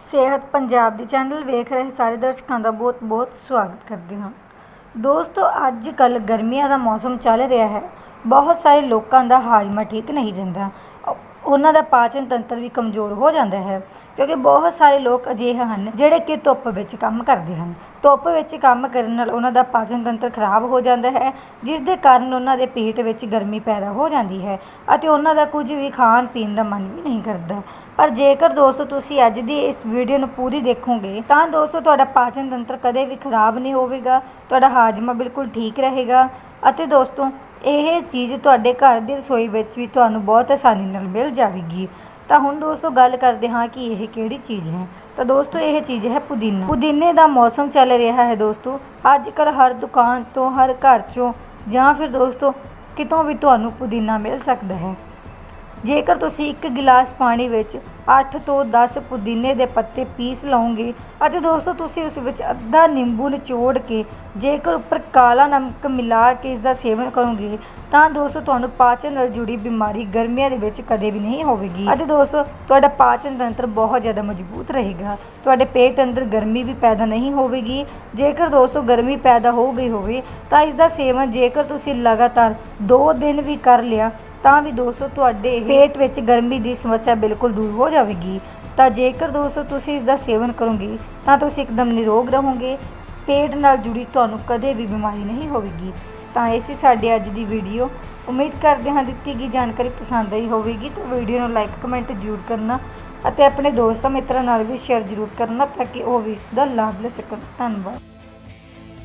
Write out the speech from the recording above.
ਸਿਹਤ ਪੰਜਾਬ ਦੀ ਚੈਨਲ ਵੇਖ ਰਹੇ ਸਾਰੇ ਦਰਸ਼ਕਾਂ ਦਾ ਬਹੁਤ-ਬਹੁਤ ਸਵਾਗਤ ਕਰਦੇ ਹਾਂ। ਦੋਸਤੋ ਅੱਜ ਕੱਲ ਗਰਮੀਆਂ ਦਾ ਮੌਸਮ ਚੱਲ ਰਿਹਾ ਹੈ। ਬਹੁਤ ਸਾਰੇ ਲੋਕਾਂ ਦਾ ਹਾਜ਼ਮਾ ਠੀਕ ਨਹੀਂ ਰਹਿੰਦਾ। ਉਹਨਾਂ ਦਾ ਪਾਚਨ ਤੰਤਰ ਵੀ ਕਮਜ਼ੋਰ ਹੋ ਜਾਂਦਾ ਹੈ, ਕਿਉਂਕਿ ਬਹੁਤ ਸਾਰੇ ਲੋਕ ਅਜਿਹੇ ਹਨ ਜਿਹੜੇ ਕਿ ਧੁੱਪ ਵਿੱਚ ਕੰਮ ਕਰਦੇ ਹਨ। ਧੁੱਪ ਵਿੱਚ ਕੰਮ ਕਰਨ ਨਾਲ ਉਹਨਾਂ ਦਾ ਪਾਚਨ ਤੰਤਰ ਖਰਾਬ ਹੋ ਜਾਂਦਾ ਹੈ ਜਿਸ ਦੇ ਕਾਰਨ ਉਹਨਾਂ ਦੇ ਪੇਟ ਵਿੱਚ ਗਰਮੀ ਪੈਦਾ ਹੋ ਜਾਂਦੀ ਹੈ ਅਤੇ ਉਹਨਾਂ ਦਾ ਕੁਝ ਵੀ ਖਾਣ ਪੀਣ ਦਾ ਮਨ ਵੀ ਨਹੀਂ ਕਰਦਾ। ਪਰ ਜੇਕਰ ਦੋਸਤੋ ਤੁਸੀਂ ਅੱਜ ਦੀ ਇਸ ਵੀਡੀਓ ਨੂੰ ਪੂਰੀ ਦੇਖੋਗੇ, ਤਾਂ ਦੋਸਤੋ ਤੁਹਾਡਾ ਪਾਚਨ ਤੰਤਰ ਕਦੇ ਵੀ ਖਰਾਬ ਨਹੀਂ ਹੋਵੇਗਾ, ਤੁਹਾਡਾ ਹਾਜ਼ਮਾ ਬਿਲਕੁਲ ਠੀਕ ਰਹੇਗਾ ਅਤੇ ਦੋਸਤੋ ਇਹ ਚੀਜ਼ ਤੁਹਾਡੇ ਘਰ ਦੀ ਰਸੋਈ ਵਿੱਚ ਵੀ ਤੁਹਾਨੂੰ ਬਹੁਤ ਆਸਾਨੀ ਨਾਲ ਮਿਲ ਜਾਵੇਗੀ। ਤਾਂ ਹੁਣ ਦੋਸਤੋ ਗੱਲ ਕਰਦੇ ਹਾਂ ਕਿ ਇਹ ਕਿਹੜੀ ਚੀਜ਼ ਹੈ। ਤਾਂ ਦੋਸਤੋ ਇਹ ਚੀਜ਼ ਹੈ ਪੁਦੀਨਾ। ਪੁਦੀਨੇ ਦਾ ਮੌਸਮ ਚੱਲ ਰਿਹਾ ਹੈ ਦੋਸਤੋ। ਅੱਜ ਕੱਲ ਹਰ ਦੁਕਾਨ ਤੋਂ, ਹਰ ਘਰ ਚੋਂ ਜਾਂ ਫਿਰ ਦੋਸਤੋ ਕਿਤੋਂ ਵੀ ਤੁਹਾਨੂੰ ਪੁਦੀਨਾ ਮਿਲ ਸਕਦਾ ਹੈ। ਜੇਕਰ ਤੁਸੀਂ ਇੱਕ ਗਿਲਾਸ ਪਾਣੀ ਵਿੱਚ 8 ਤੋਂ 10 ਪੁਦੀਨੇ ਦੇ ਪੱਤੇ ਪੀਸ ਲਓਗੇ ਅਤੇ ਦੋਸਤੋ ਤੁਸੀਂ ਉਸ ਵਿੱਚ ਅੱਧਾ ਨਿੰਬੂ ਨਿਚੋੜ ਕੇ ਜੇਕਰ ਉੱਪਰ ਕਾਲਾ ਨਮਕ ਮਿਲਾ ਕੇ ਇਸ ਦਾ ਸੇਵਨ ਕਰੋਗੇ, ਤਾਂ ਦੋਸਤੋ ਤੁਹਾਨੂੰ ਪਾਚਨ ਨਾਲ ਜੁੜੀ ਬਿਮਾਰੀ ਗਰਮੀਆਂ ਦੇ ਵਿੱਚ ਕਦੇ ਵੀ ਨਹੀਂ ਹੋਵੇਗੀ। ਅਤੇ ਦੋਸਤੋ ਤੁਹਾਡਾ ਪਾਚਨ ਤੰਤਰ ਬਹੁਤ ਜ਼ਿਆਦਾ ਮਜ਼ਬੂਤ ਰਹੇਗਾ। ਤੁਹਾਡੇ ਪੇਟ ਅੰਦਰ ਗਰਮੀ ਵੀ ਪੈਦਾ ਨਹੀਂ ਹੋਵੇਗੀ। ਜੇਕਰ ਦੋਸਤੋ ਗਰਮੀ ਪੈਦਾ ਹੋ ਗਈ ਹੋਵੇ, ਤਾਂ ਇਸ ਦਾ ਸੇਵਨ ਜੇਕਰ ਤੁਸੀਂ ਲਗਾਤਾਰ 2 ਦਿਨ ਵੀ ਕਰ ਲਿਆ ਤਾਂ ਵੀ ਦੋਸਤੋ ਤੁਹਾਡੇ ਪੇਟ ਵਿੱਚ ਗਰਮੀ ਦੀ ਸਮੱਸਿਆ ਬਿਲਕੁਲ ਦੂਰ ਹੋ ਜਾਵੇਗੀ। ਤਾਂ ਜੇਕਰ ਦੋਸਤੋ ਤੁਸੀਂ ਇਸ ਦਾ ਸੇਵਨ ਕਰੋਗੇ, ਤਾਂ ਤੁਸੀਂ ਇੱਕਦਮ ਨਿਰੋਗ ਰਹੋਗੇ। ਪੇਟ ਨਾਲ ਜੁੜੀ ਤੁਹਾਨੂੰ ਕਦੇ ਵੀ ਬਿਮਾਰੀ ਨਹੀਂ ਹੋਵੇਗੀ। ਤਾਂ ਇਹ ਸੀ ਸਾਡੀ ਅੱਜ ਦੀ ਵੀਡੀਓ। ਉਮੀਦ ਕਰਦੇ ਹਾਂ ਦਿੱਤੀ ਗਈ ਜਾਣਕਾਰੀ ਪਸੰਦ ਆਈ ਹੋਵੇਗੀ। ਤਾਂ ਵੀਡੀਓ ਨੂੰ ਲਾਈਕ, ਕਮੈਂਟ ਜ਼ਰੂਰ ਕਰਨਾ ਅਤੇ ਆਪਣੇ ਦੋਸਤਾਂ ਮਿੱਤਰਾਂ ਨਾਲ ਵੀ ਸ਼ੇਅਰ ਜ਼ਰੂਰ ਕਰਨਾ ਤਾਂ ਕਿ ਉਹ ਵੀ ਇਸ ਦਾ ਲਾਭ ਲੈ ਸਕਣ। ਧੰਨਵਾਦ।